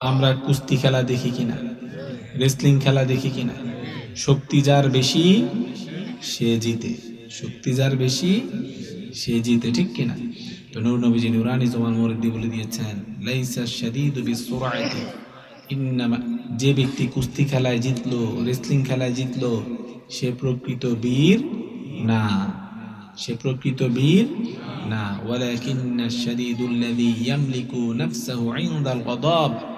আমরা কুস্তি খেলা দেখি কিনা? রেসলিং খেলা দেখি কিনা? শক্তি যার বেশি, সে জিতে। শক্তি যার বেশি, সে জিতে, ঠিক কিনা? তো নূর নবীজি নুরানি জমান মরিদি বলে দিয়েছেন, লাইসা যে ব্যক্তি কুস্তি খেলায় জিতলো রেসলিং খেলায় জিতলো, সে প্রকৃত বীর না। সে প্রকৃত বীর না। ওয়ালাকিন্না শাদীদুল্লাযী ইয়ামলিকু নাফসাহু ইনদাল গদাব।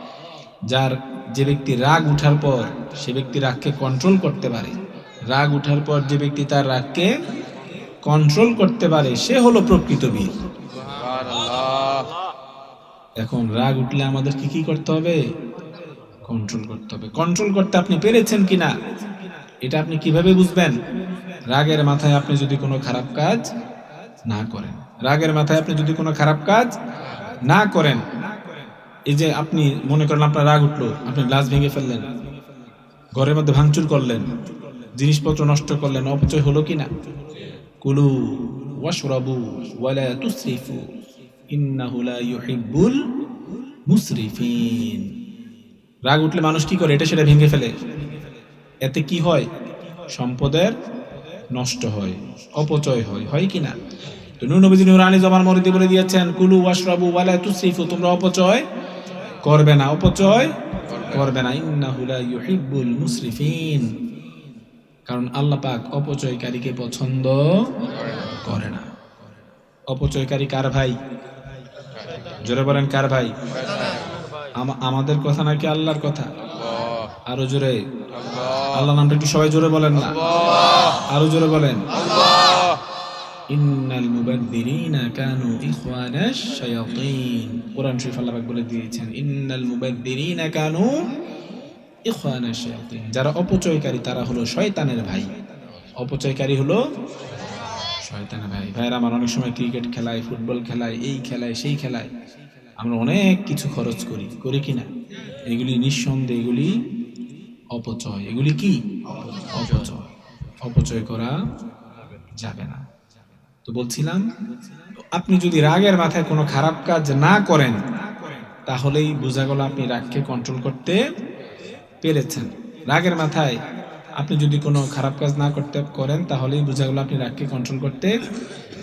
যার যে ব্যক্তি রাগ উঠার পর সে ব্যক্তি রাগকে কন্ট্রোল করতে পারে। রাগ উঠার পর যে ব্যক্তি তার রাগকে কন্ট্রোল করতে পারে সে হলো প্রকৃত বীর। এখন রাগ উঠলে আমাদেরকে কি করতে হবে? কন্ট্রোল করতে হবে। কন্ট্রোল করতে আপনি পেরেছেন কিনা এটা আপনি কীভাবে বুঝবেন? রাগের মাথায় আপনি যদি কোনো খারাপ কাজ না করেন। রাগের মাথায় আপনি যদি কোনো খারাপ কাজ না করেন এই যে আপনি মনে করেন আপনার রাগ উঠল, আপনি গ্লাস ভেঙে ফেললেন, ঘরের মধ্যে ভাঙচুর করলেন, জিনিসপত্র নষ্ট করলেন, অপচয় হলো কি না কুলু ওয়াশরাবু ওয়ালা তুসরিফু, ইন্নাহু লা ইউহিব্বুল মুসরিফিন। রাগ উঠলে মানুষ কি করে? এটা সেটা ভেঙে ফেলে। এতে কি হয়? সম্পদের নষ্ট হয়, অপচয় হয়। হয় কি না? তো নূর নবীজি নূর আলী জমান মরিদি বলে দিয়েছেন, কুলু ওয়াশরাবু ওয়ালা তুসরিফু, তোমরা অপচয় করবে না, অপচয় করবে না। ইন্নাহু লা ইউহিব্বুল মুসরিফিন। কারণ আল্লাহ পাক অপচয়কারীকে পছন্দ করে না। অপচয়কারী কার ভাই? জোরে বলেন, কার ভাই? আমাদের কথা নাকি আল্লাহর কথা? আরও জোরে। আল্লাহ নামটা একটু সবাই জোরে বলেন না। আরও জোরে বলেন। ইন্নাল কানু কোরআন বলে ইন্নাল যারা অপচয়কারী, তারা হলো শয়তানের ভাই। অপচয়কারী হলো শয়তানের ভাই। ভাইরা আমার অনেক সময় ক্রিকেট খেলায় ফুটবল খেলায় এই খেলায় সেই খেলায় আমরা অনেক কিছু খরচ করি করি কি না এগুলি নিঃসন্দেহে এগুলি অপচয়। এগুলি কি? অপচয়। অপচয় করা যাবে না। তো বলছিলাম আপনি যদি রাগের মাথায় কোনো খারাপ কাজ না করেন, তাহলেই বোঝা গেল আপনি রাগকে কন্ট্রোল করতে পেরেছেন। রাগের মাথায় আপনি যদি কোনো খারাপ কাজ না করতে করেন, তাহলেই বোঝা গেল আপনি রাগকে কন্ট্রোল করতে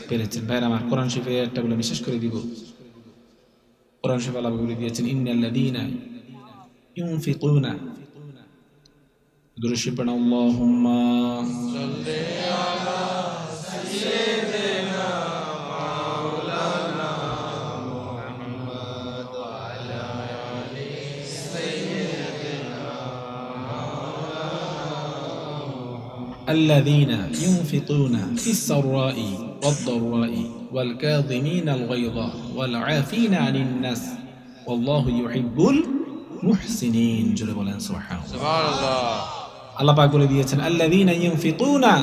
পেরেছেন। ভাইরা আমার কোরআন শিফে একটা বলে বিশেষ করে দিব। কোরআন শিফে আল্লাহ বলে দিয়েছেন ইন্নাল্লাযীনা ইউনফিকুনা। পড়া আল্লাহুম্মা الذين ينفقون في السراء والضراء والكاظمين الغيظ والعافين عن الناس والله يحب المحسنين جل বলেন সুবহানাল্লাহ আল্লাহ পাক বলে দিয়েছেন আল্লাযীনা ইউনফিকুনা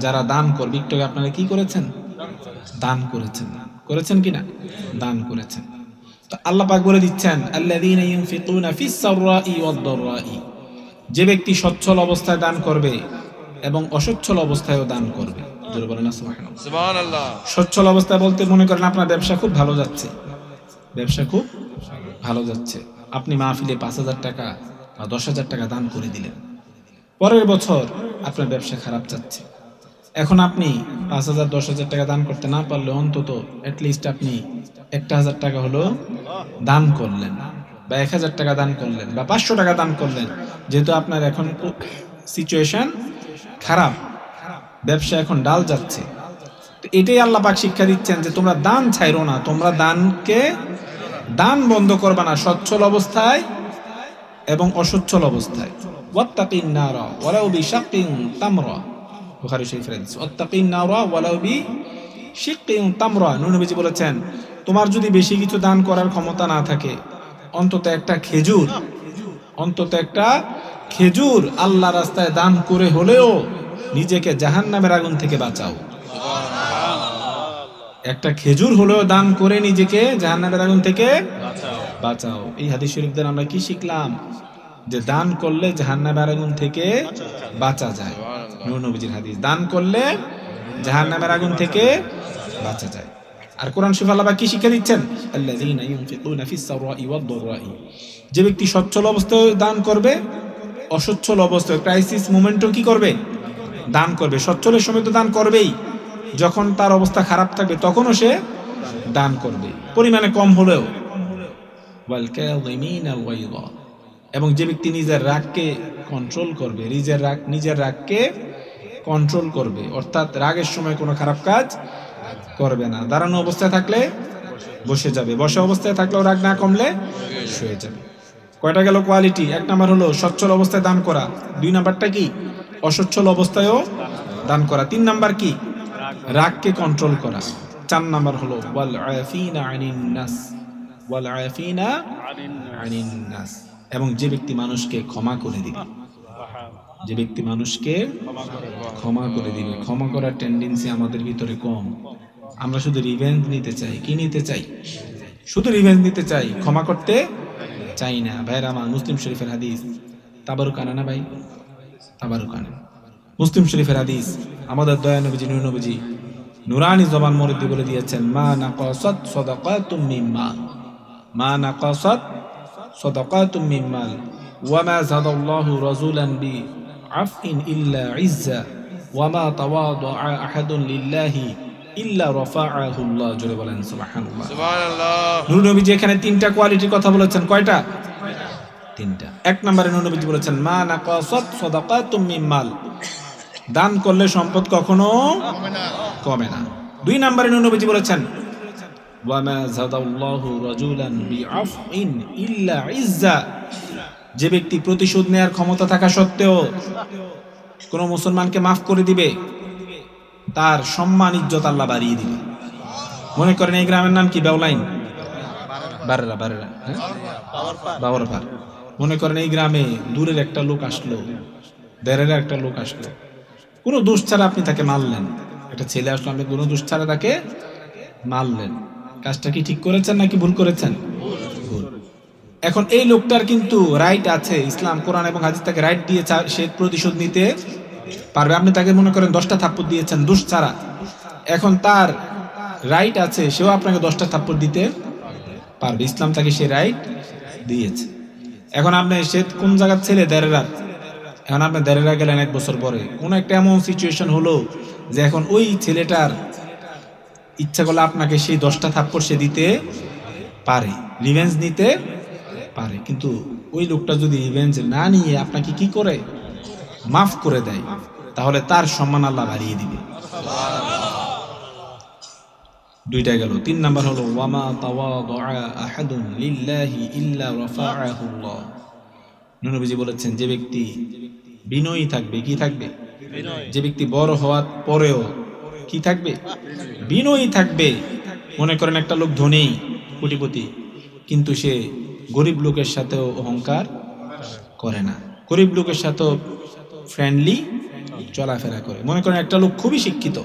যারা দান করবে একটু আপনারা কি করেছেন? দান করেছেন। করেছেন কিনা দান করেছেন। তো আল্লাহ পাক বলে দিচ্ছেন আল্লাযীনা ইউনফিকুনা ফিস সাররাই ওয়াদ দাররাই। যে ব্যক্তি সচ্ছল অবস্থায় দান করবে এবং অসচ্ছল অবস্থায়ও দান করবে। জোরে বলেন না সুবহানাল্লাহ। সুবহানাল্লাহ। সচ্ছল অবস্থায় বলতে মনে করেন আপনার ব্যবসা খুব ভালো যাচ্ছে। ব্যবসা খুব ভালো যাচ্ছে। আপনি মাহফিলে পাঁচ হাজার টাকা বা দশ হাজার টাকা দান করে দিলেন। পরের বছর আপনার ব্যবসা খারাপ যাচ্ছে। এখন আপনি পাঁচ হাজার, দশ হাজার টাকা দান করতে না পারলে অন্তত অ্যাটলিস্ট আপনি একটা হাজার টাকা হলো দান করলেন বা এক হাজার টাকা দান করলেন বা পাঁচশো টাকা দান করলেন। যেহেতু আপনার এখন সিচুয়েশন খারাপ, ব্যবসা এখন ডাল যাচ্ছে। তো এটাই আল্লাহ পাক শিক্ষা দিচ্ছেন যে তোমরা দান ছাইরো না, তোমরা দানকে দান বন্ধ করবা না, সচ্ছল অবস্থায় এবং অসচ্ছল অবস্থায়। ওয়াত্তাকিন নারা ওয়ালাউ বিশাক্কিন তামরা। বুখারী শরীফের হাদিস। ওয়াত্তাকিন নারা ওয়ালাউ বিশাক্কিন তামরা। নূর নবীজি বলেছেন তোমার যদি বেশি কিছু দান করার ক্ষমতা না থাকে অন্তত একটা খেজুর অন্তত একটা খেজুর আল্লাহ রাস্তায় দান করে হলেও নিজেকে জাহান্নামের আগুন থেকে বাঁচাও। একটা খেজুর হলেও দান করে নিজেকে জাহান্নামের আগুন থেকে বাঁচাও। এই হাদিস শরীফ দ্বারা আমরা কি শিখলাম? যে দান করলে জাহান্নামের আগুন থেকে বাঁচা যায়। নবীজির হাদিস। দান করলে জাহান্নামের আগুন থেকে বাঁচা যায়। আর কোরআন শরীফ আল্লাহ কি শিক্ষা দিচ্ছেন? আল্লাযীনা ইউনফিকুনা ফিস সাররাই ওয়াদ দাররাই। যে ব্যক্তি সচ্ছল অবস্থায় দান করবে, অসচ্ছল অবস্থায় ক্রাইসিস মোমেন্টও কি করবে? দান করবে। সচ্ছলের সময় তো দান করবেই। যখন তার অবস্থা খারাপ থাকবে, তখনও সে দান করবে। পরিমাণে কম হলেও। ওয়াল-কাযিমিন আল-গায়য। এবং যে ব্যক্তি নিজের রাগকে কন্ট্রোল করবে, নিজের রাগ, নিজের রাগকে কন্ট্রোল করবে, অর্থাৎ রাগের সময় কোনো খারাপ কাজ করবে না। দাঁড়ানো অবস্থায় থাকলে বসে যাবে, বসে অবস্থায় থাকলেও রাগ না কমলে শুয়ে যাবে। কয়টা গেল কোয়ালিটি এক নাম্বার হলো সচ্ছল অবস্থায় দান করা। দুই নাম্বারটা কি? অসচ্ছল অবস্থায়ও দান করা। তিন নাম্বার কি? রাগকে কন্ট্রোল করা। চার নাম্বার হলো ওয়াল আফিনা আনিন নাস। ওয়াল আফিনা আনিন নাস। এবং যে ব্যক্তি মানুষকে ক্ষমা করে দিবে, যে ব্যক্তি মানুষকে ক্ষমা করে দিবে, ক্ষমা করার টেন্ডেন্সি আমাদের ভিতরে কম। আমরা শুধু রিভেঞ্জ নিতে চাই। কি নিতে চাই? শুধু রিভেঞ্জ নিতে চাই, ক্ষমা করতে চাই না। ভাইরা আমার মুসলিম শরীফের হাদিস তাবারু কানা না ভাই? তাবারু কানা মুসলিম শরীফের হাদিস, আমাদের দয়া নবীজি, নূর নবীজি নুরানি জবান মরিদি বলে দিয়েছেন, মা নাকাসাত সাদাকাতুম মিন মাল মা মা যাদাল্লাহু রাজুলান ইজ্জা। ওয়া মা তাওয়াদা আহাদুন লিল্লাহি ইল্লা রাফাআহু আল্লাহ। জোরে বলেন সুবহানাল্লাহ। সুবহানাল্লাহ। নূর নবীজি এখানে তিনটা কোয়ালিটির কথা বলেছেন। কয়টা? তিনটা। এক নম্বরে নবীজি বলেছেন মা নাকাসাত সাদাকাতুম মিন মাল। দান করলে সম্পদ কখনো কমে না। দুই নম্বরে নবীজি বলেছেন ইল্লা ইজ্জা যে ব্যক্তি প্রতিশোধ নেয়ার ক্ষমতা থাকা সত্ত্বেও কোন মুসলমানকে মাফ করে দিবে, তার সম্মান, ইজ্জত আল্লাহ বাড়িয়ে দিবে। মনে করেন এই গ্রামের নাম কি? বেওলাইন? বারেরা হ্যাঁ? বাবর মনে করেন এই গ্রামে দূরের একটা লোক আসলো দেড়ের একটা লোক আসলো। কোনো দোষ ছাড়া আপনি তাকে মারলেন। একটা ছেলে আসলো, আপনি কোনো দোষ ছাড়া তাকে মারলেন। কাজটা কি ঠিক করেছেন নাকি ভুল করেছেন? এখন এই লোকটার কিন্তু রাইট আছে, ইসলাম, কোরআন এবং হাদিস তাকে রাইট দিয়ে সে প্রতিশোধ নিতে পারবে। আপনি তাকে মনে করেন দশটা থাপ্পড় দিয়েছেন, দোষ ছাড়া। এখন তার রাইট আছে, সেও আপনাকে দশটা থাপ্পড় দিতে পারবে। ইসলাম তাকে সে রাইট দিয়েছে। এখন আপনি সে কোন জায়গার ছেলে? দেড়েরা এখন আপনি দেড়েরা গেলেন এক বছর পরে। কোন একটা এমন সিচুয়েশন হলো যে এখন ওই ছেলেটার ইচ্ছা করলে আপনাকে সেই দশটা থাপ্পড় সে দিতে পারে রিভেঞ্জ নিতে পারে। কিন্তু ওই লোকটা যদি রিভেঞ্জ না নিয়ে আপনাকে কি করে? মাফ করে দেয় তাহলে তার সম্মান আল্লাহ বাড়িয়ে দিবে। দুইটা গেল। তিন নাম্বার হলো ওয়ামা তাওয়াদা আহাদুন লিল্লাহি ইল্লা রাফাআহু নবীজি বলেছেন যে ব্যক্তি বিনয়ী থাকবে কি থাকবে? যে ব্যক্তি বড় হওয়ার পরেও কি থাকবে? বিনয়ী থাকবে। মনে করেন একটা লোক ধনী কোটিপতি। কিন্তু সে গরিব লোকের সাথেও অহংকার করে না। গরিব লোকের সাথেও ফ্রেন্ডলি চলাফেরা করে। মনে করেন একটা লোক খুবই শিক্ষিত।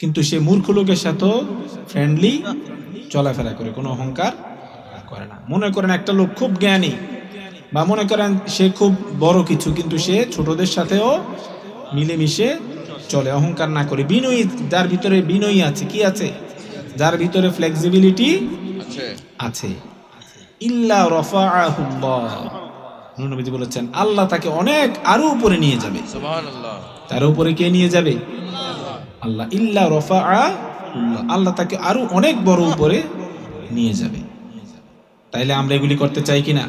কিন্তু সে মূর্খ লোকের সাথেও ফ্রেন্ডলি চলাফেরা করে, কোনো অহংকার করে না। মনে করেন একটা লোক খুব জ্ঞানী বা মনে করেন সে খুব বড় কিছু, কিন্তু সে ছোটদের সাথেও মিলেমিশে চলে অহংকার না করে। বিনয়ী যার ভিতরে বিনয়ী আছে কি আছে? যার ভিতরে ফ্লেক্সিবিলিটি আছে। ইল্লা রফাআহুল্লাহ। নবীজি বলেছেন আল্লাহ তাকে অনেক আরও উপরে নিয়ে যাবে। সুবহানাল্লাহ। তার উপরে কে নিয়ে যাবে? আল্লাহ। ইল্লা রফা আল্লাহ তাকে আরও অনেক বড় উপরে নিয়ে যাবে। তাইলে আমরা এগুলি করতে চাই কিনা?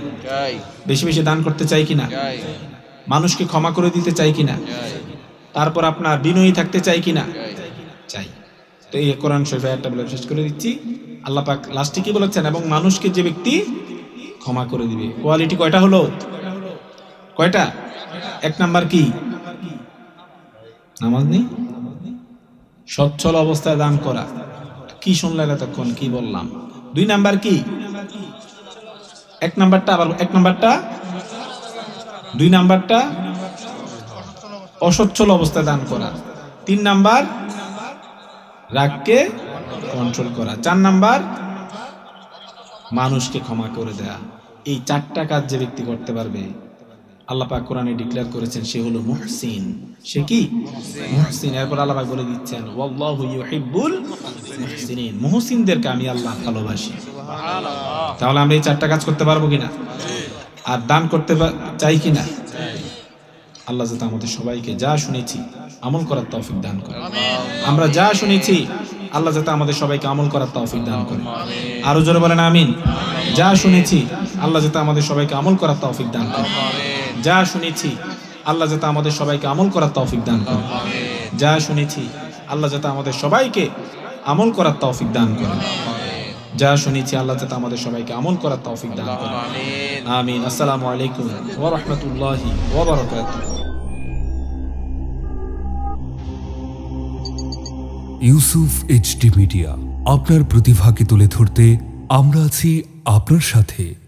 বেশি বেশি দান করতে চাই কিনা? মানুষকে ক্ষমা করে দিতে চাই কিনা? তারপর আপনার বিনয়ী থাকতে চাই কিনা চাই। তো এই কোরআন শরীফে একটা বলে শেষ করে দিচ্ছি। আল্লাহ পাক লাস্টে কি বলেছেন? এবং মানুষকে যে ব্যক্তি ক্ষমা করে দিবে। কোয়ালিটি কয়টা হলো? কয়টা? এক নাম্বার কি? নামাজ নেই? সচ্ছল অবস্থায় দান করা। কি শুনলেন এতক্ষণ? কি বললাম? দুই নাম্বার কি? এক নাম্বারটা আবার এক নাম্বারটা? দুই নাম্বারটা? অসচ্ছল অবস্থায় দান করা। তিন নাম্বার, রাগকে কন্ট্রোল করা। চার নাম্বার, মানুষকে ক্ষমা করে দেয়া। এই চারটা কাজ যে ব্যক্তি করতে পারবে, আল্লাহ পাক কোরআনে ডিক্লেয়ার করেছেন, সে হলো মুহসিন। সে কি? মুহসিন। এরপর আল্লাহ পাক বলে দিচ্ছেন, ওয়াল্লাহু মুহসিনদেরকে আমি আল্লাহ ভালোবাসি। তাহলে আমরা এই চারটা কাজ করতে পারব কিনা? আর দান করতে চাই কিনা? আল্লাহ যাতে আমাদের সবাইকে যা শুনেছি আমল করার তৌফিক দান করে। আমরা যা শুনেছি, আল্লাহ যাতে আমাদের সবাইকে আমল করার তৌফিক দান করে। আরও জোরে বলেন আমিন। যা শুনেছি, আল্লাহ যাতে আমাদের সবাইকে আমল করার তৌফিক দান করে। যা শুনেছি, আল্লাহ যাতে আমাদের সবাইকে আমল করার তৌফিক দান করে। যা শুনেছি, আল্লাহ যাতে আমাদের সবাইকে আমল করার তৌফিক দান করে। যা শুনেছি, আল্লাহ যাতে আমাদের সবাইকে আমল করার তৌফিক দান করে। আমিন। আসসালামু আলাইকুম ওয়া রাহমাতুল্লাহি ওয়া বারাকাতুহু। Yusuf HD media. আপনার প্রতিভাকে তুলে ধরতে আমরা আছি আপনার সাথে।